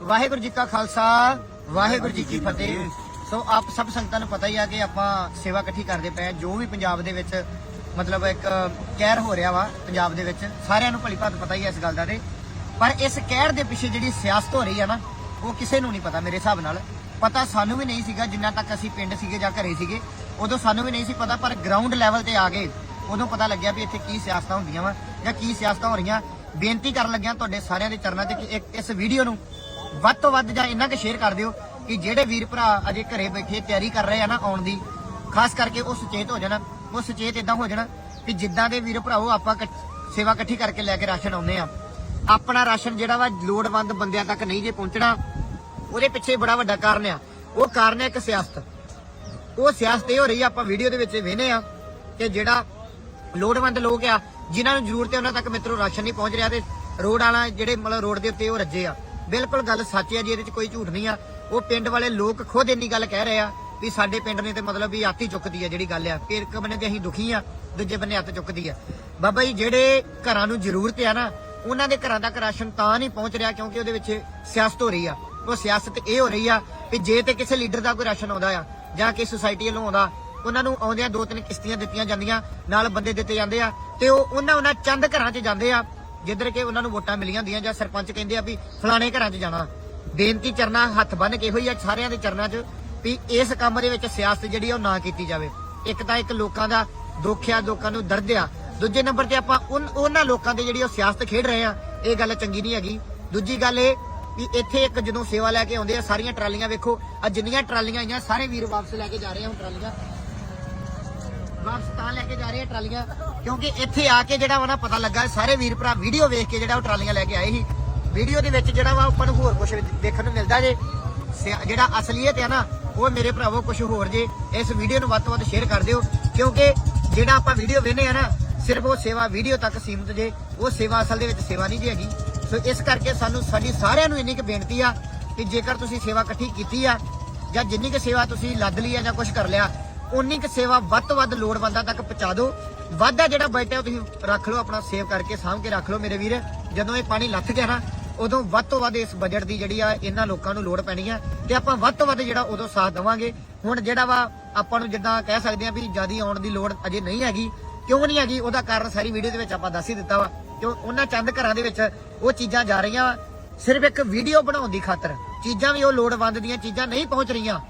ਵਾਹਿਗੁਰੂ ਜੀ ਕਾ ਖਾਲਸਾ, ਵਾਹਿਗੁਰੂ ਜੀ ਕੀ ਫਤਿਹ। ਸੋ ਆਪ ਸਭ ਸੰਗਤਾਂ ਨੂੰ ਪਤਾ ਹੀ ਆ ਕਿ ਆਪਾਂ ਸੇਵਾ ਇਕੱਠੀ ਕਰਦੇ ਪਏ ਹਾਂ ਜੋ ਵੀ ਪੰਜਾਬ ਦੇ ਵਿੱਚ ਮਤਲਬ ਇੱਕ ਕਹਿਰ ਹੋ ਰਿਹਾ ਵਾ ਪੰਜਾਬ ਦੇ ਵਿੱਚ, ਸਾਰਿਆਂ ਨੂੰ ਭਲੀ ਭਾਤ ਪਤਾ ਹੀ ਹੈ ਇਸ ਗੱਲ ਦਾ ਤੇ। ਪਰ ਇਸ ਕਹਿਰ ਦੇ ਪਿੱਛੇ ਜਿਹੜੀ ਸਿਆਸਤ ਹੋ ਰਹੀ ਆ ਨਾ, ਉਹ ਕਿਸੇ ਨੂੰ ਨਹੀਂ ਪਤਾ ਮੇਰੇ ਹਿਸਾਬ ਨਾਲ। ਪਤਾ ਸਾਨੂੰ ਵੀ ਨਹੀਂ ਸੀਗਾ, ਜਿੰਨਾ ਤੱਕ ਅਸੀਂ ਪਿੰਡ ਸੀਗੇ ਜਾਂ ਘਰੇ ਸੀਗੇ, ਉਦੋਂ ਸਾਨੂੰ ਵੀ ਨਹੀਂ ਸੀ ਪਤਾ, ਪਰ ਗਰਾਊਂਡ ਲੈਵਲ ਤੇ ਆ ਗਏ ਉਦੋਂ ਪਤਾ ਲੱਗਿਆ ਵੀ ਇੱਥੇ ਕੀ ਸਿਆਸਤਾਂ ਹੁੰਦੀਆਂ ਵਾ ਜਾਂ ਕੀ ਸਿਆਸਤਾਂ ਹੋ ਰਹੀਆਂ। ਬੇਨਤੀ ਕਰਨ ਲੱਗਿਆ ਤੁਹਾਡੇ ਸਾਰਿਆਂ ਦੇ ਚਰਨਾਂ 'ਚ ਕਿ ਇੱਕ ਇਸ ਵੀਡੀਓ ਨੂੰ ਵੱਧ ਤੋਂ ਵੱਧ ਜਾਂ ਇੰਨਾ ਕੁ ਸ਼ੇਅਰ ਕਰ ਦਿਓ ਕਿ ਜਿਹੜੇ ਵੀਰ ਭਰਾ ਅਜੇ ਘਰੇ ਬੈਠੇ ਤਿਆਰੀ ਕਰ ਰਹੇ ਆ ਨਾ ਆਉਣ ਦੀ, ਖਾਸ ਕਰਕੇ ਉਹ ਸੁਚੇਤ ਹੋ ਜਾਣਾ, ਉਹ ਸੁਚੇਤ ਇਦਾਂ ਹੋ ਜਾਣਾ ਕਿ ਜਿੱਦਾਂ ਦੇ ਵੀਰ ਭਰਾਓ ਆਪਾਂ ਸੇਵਾ ਇਕੱਠੀ ਕਰਕੇ ਲੈ ਕੇ ਰਾਸ਼ਨ ਆਉਂਦੇ ਆ। ਆਪਣਾ ਰਾਸ਼ਨ ਜਿਹੜਾ ਵਾ ਲੋੜਵੰਦ ਬੰਦਿਆਂ ਤੱਕ ਨਹੀਂ ਜੇ ਪਹੁੰਚਣਾ, ਉਹਦੇ ਪਿੱਛੇ ਬੜਾ ਵੱਡਾ ਕਾਰਨ ਆ। ਉਹ ਕਾਰਨ ਹੈ ਇੱਕ ਸਿਆਸਤ। ਉਹ ਸਿਆਸਤ ਇਹ ਹੋ ਰਹੀ ਆ, ਆਪਾਂ ਵੀਡੀਓ ਦੇ ਵਿੱਚ ਵੇਖਨੇ ਆ ਕਿ ਜਿਹੜਾ ਲੋੜਵੰਦ ਲੋਕ ਆ, ਜਿਨ੍ਹਾਂ ਨੂੰ ਜ਼ਰੂਰਤ ਹੈ ਉਹਨਾਂ ਤੱਕ ਮਿੱਤਰੋ ਰਾਸ਼ਨ ਨਹੀਂ ਪਹੁੰਚ ਰਿਹਾ ਤੇ ਰੋਡ ਵਾਲਾ ਜਿਹੜੇ ਮਤਲਬ ਰੋਡ ਦੇ ਉੱਤੇ ਉਹ ਰੱਜੇ ਆ। ਬਿਲਕੁਲ ਗੱਲ ਸੱਚ ਹੈ ਜੀ, ਇਹਦੇ ਵਿੱਚ ਕੋਈ ਝੂਠ ਨਹੀਂ ਆ। ਉਹ ਪਿੰਡ ਵਾਲੇ ਲੋਕ ਖੁਦ ਇੰਨੀ ਗੱਲ ਕਹਿ ਰਹੇ ਆ ਵੀ ਸਾਡੇ ਪਿੰਡ ਨੇ ਤੇ ਮਤਲਬ ਵੀ ਆਤੀ ਚੁੱਕਦੀ ਆ ਜਿਹੜੀ ਗੱਲ ਆ। ਫਿਰ ਇੱਕ ਬੰਨੇ ਤੇ ਅਸੀਂ ਦੁਖੀ ਆ, ਦੂਜੇ ਬੰਨੇ ਹੱਥ ਚੁੱਕਦੀ ਆ। ਬਾਬਾ ਜੀ, ਜਿਹੜੇ ਘਰਾਂ ਨੂੰ ਜ਼ਰੂਰਤ ਆ ਨਾ, ਉਹਨਾਂ ਦੇ ਘਰਾਂ ਤੱਕ ਰਾਸ਼ਨ ਤਾਂ ਨਹੀਂ ਪਹੁੰਚ ਰਿਹਾ ਕਿਉਂਕਿ ਉਹਦੇ ਵਿੱਚ ਸਿਆਸਤ ਹੋ ਰਹੀ ਆ। ਉਹ ਸਿਆਸਤ ਇਹ ਹੋ ਰਹੀ ਆ ਵੀ ਜੇ ਤੇ ਕਿਸੇ ਲੀਡਰ ਦਾ ਕੋਈ ਰਾਸ਼ਨ ਆਉਂਦਾ ਆ ਜਾਂ ਕਿਸੇ ਸੁਸਾਇਟੀ ਵੱਲੋਂ ਆਉਂਦਾ, ਉਹਨਾਂ ਨੂੰ ਆਉਂਦਿਆਂ ਦੋ ਤਿੰਨ ਕਿਸ਼ਤੀਆਂ ਦਿੱਤੀਆਂ ਜਾਂਦੀਆਂ, ਨਾਲ ਬੰਦੇ ਦਿੱਤੇ ਜਾਂਦੇ ਆ ਤੇ ਉਹ ਉਹਨਾਂ ਉਹਨਾਂ ਚੰਦ ਘਰਾਂ 'ਚ ਜਾਂਦੇ ਆ। ਜਿੱਧਰ ਕਿ ਉਹਨਾਂ ਨੂੰ ਵੋਟਾਂ ਮਿਲੀਆਂ ਹੁੰਦੀਆਂ ਜਾਂ ਸਰਪੰਚ ਕਹਿੰਦੇ ਆ ਵੀ ਫਲਾਣੇ ਘਰਾਂ 'ਚ ਜਾਣਾ। ਬੇਨਤੀ ਕਰਨਾ ਹੱਥ ਬੰਨ ਕੇ ਹੋਈ ਆ ਸਾਰਿਆਂ ਦੇ ਚਰਨਾਂ 'ਚ ਵੀ ਇਸ ਕੰਮ ਦੇ ਵਿੱਚ ਸਿਆਸਤ ਜਿਹੜੀ ਉਹ ਨਾ ਕੀਤੀ ਜਾਵੇ। ਇੱਕ ਤਾਂ ਇੱਕ ਲੋਕਾਂ ਦਾ ਦੁੱਖ ਆ, ਲੋਕਾਂ ਨੂੰ ਦਰਦ ਆ। ਦੂਜੇ ਨੰਬਰ ਤੇ ਆਪਾਂ ਉਹਨਾਂ ਲੋਕਾਂ ਦੇ ਜਿਹੜੀ ਉਹ ਸਿਆਸਤ ਖੇਡ ਰਹੇ ਆ, ਇਹ ਗੱਲ ਚੰਗੀ ਨਹੀਂ ਹੈਗੀ। ਦੂਜੀ ਗੱਲ ਇਹ ਵੀ ਇੱਥੇ ਇੱਕ ਜਦੋਂ ਸੇਵਾ ਲੈ ਕੇ ਆਉਂਦੇ ਆ, ਸਾਰੀਆਂ ਟਰਾਲੀਆਂ ਵੇਖੋ ਆ ਜਿੰਨੀਆਂ ਟਰਾਲੀਆਂ ਆਈਆਂ, ਸਾਰੇ ਵੀਰ ਵਾਪਸ ਲੈ ਕੇ ਜਾ ਰਹੇ ਆ ਹੁਣ ਟਰਾਲੀਆਂ। ਵਾਪਸ ਤਾਂ ਲੈ ਕੇ ਜਾ ਰਹੇ ਆ ਟਰਾਲੀਆਂ, ਕਿਉਂਕਿ ਇੱਥੇ ਆ ਕੇ ਜਿਹੜਾ ਵਾ ਨਾ ਪਤਾ ਲੱਗਾ, ਸਾਰੇ ਵੀਰ ਭਰਾ ਵੀਡੀਓ ਵੇਖ ਕੇ ਜਿਹੜਾ ਉਹ ਟਰਾਲੀਆਂ ਲੈ ਕੇ ਆਏ ਸੀ। ਵੀਡੀਓ ਦੇ ਵਿੱਚ ਜਿਹੜਾ ਵਾ ਆਪਾਂ ਨੂੰ ਹੋਰ ਕੁਝ ਦੇਖਣ ਨੂੰ ਮਿਲਦਾ ਜੇ। ਜਿਹੜਾ ਅਸਲੀਅਤ ਹੈ ਨਾ, ਉਹ ਮੇਰੇ ਭਰਾਵੋ ਕੁਝ ਹੋਰ ਜੇ। ਇਸ ਵੀਡੀਓ ਨੂੰ ਵੱਧ ਤੋਂ ਵੱਧ ਸ਼ੇਅਰ ਕਰ ਦਿਓ, ਕਿਉਂਕਿ ਜਿਹੜਾ ਆਪਾਂ ਵੀਡੀਓ ਵੇਖਨੇ ਆ ਨਾ, ਸਿਰਫ ਉਹ ਸੇਵਾ ਵੀਡੀਓ ਤੱਕ ਸੀਮਿਤ ਜੇ, ਉਹ ਸੇਵਾ ਅਸਲ ਦੇ ਵਿੱਚ ਸੇਵਾ ਨਹੀਂ ਜੀ ਹੈਗੀ। ਸੋ ਇਸ ਕਰਕੇ ਸਾਨੂੰ ਸਾਡੀ ਸਾਰਿਆਂ ਨੂੰ ਇੰਨੀ ਕੁ ਬੇਨਤੀ ਆ ਕਿ ਜੇਕਰ ਤੁਸੀਂ ਸੇਵਾ ਇਕੱਠੀ ਕੀਤੀ ਆ, ਜਾਂ ਜਿੰਨੀ ਕੁ ਸੇਵਾ ਤੁਸੀਂ ਲੱਦ ਲਈ ਆ ਜਾਂ ਕੁਝ ਕਰ ਲਿਆ ਉਨੀ ਕੁ ਸੇਵਾ ਵੱਧ ਤੋਂ ਵੱਧ ਲੋੜਵੰਦਾਂ ਤੱਕ ਪਹੁੰਚਾ ਦਿਓ। ਵਾਧਾ ਜਿਹੜਾ ਬਜਟ ਹੈ ਉਹ ਤੁਸੀਂ ਰੱਖ ਲਓ ਆਪਣਾ ਸੇਵ ਕਰਕੇ ਸਾਂਭ ਕੇ ਰੱਖ ਲਓ ਮੇਰੇ ਵੀਰ। ਜਦੋਂ ਇਹ ਪਾਣੀ ਲੱਥ ਗਿਆ ਨਾ, ਉਦੋਂ ਵੱਧ ਤੋਂ ਵੱਧ ਇਸ ਬਜਟ ਦੀ ਜਿਹੜੀ ਆ, ਇਹਨਾਂ ਲੋਕਾਂ ਨੂੰ ਲੋੜ ਪੈਣੀ ਆ। ਤੇ ਆਪਾਂ ਵੱਧ ਤੋਂ ਵੱਧ ਜਿਹੜਾ ਉਦੋਂ ਸਾਥ ਦੇਵਾਂਗੇ। ਹੁਣ ਜਿਹੜਾ ਵਾ, ਆਪਾਂ ਨੂੰ ਜਿੱਦਾਂ ਕਹਿ ਸਕਦੇ ਆ ਵੀ ਜਿਆਦੀ ਆਉਣ ਦੀ ਲੋੜ ਅਜੇ ਨਹੀਂ ਹੈਗੀ। ਕਿਉਂ ਨਹੀਂ ਹੈਗੀ? ਉਹਦਾ ਕਾਰਨ ਸਾਰੀ ਵੀਡੀਓ ਦੇ ਵਿੱਚ ਆਪਾਂ ਦੱਸ ਹੀ ਦਿੱਤਾ ਵਾ। ਕਿਉਂ? ਉਹਨਾਂ ਚੰਦ ਘਰਾਂ ਦੇ ਵਿੱਚ ਉਹ ਚੀਜ਼ਾਂ ਜਾ ਰਹੀਆਂ ਸਿਰਫ ਇੱਕ ਵੀਡੀਓ ਬਣਾਉਣ ਦੀ ਖਾਤਰ। ਚੀਜ਼ਾਂ ਵੀ ਉਹ ਲੋੜਵੰਦ ਦੀਆਂ ਚੀਜ਼ਾਂ ਨਹੀਂ ਪਹੁੰਚ ਰਹੀਆਂ।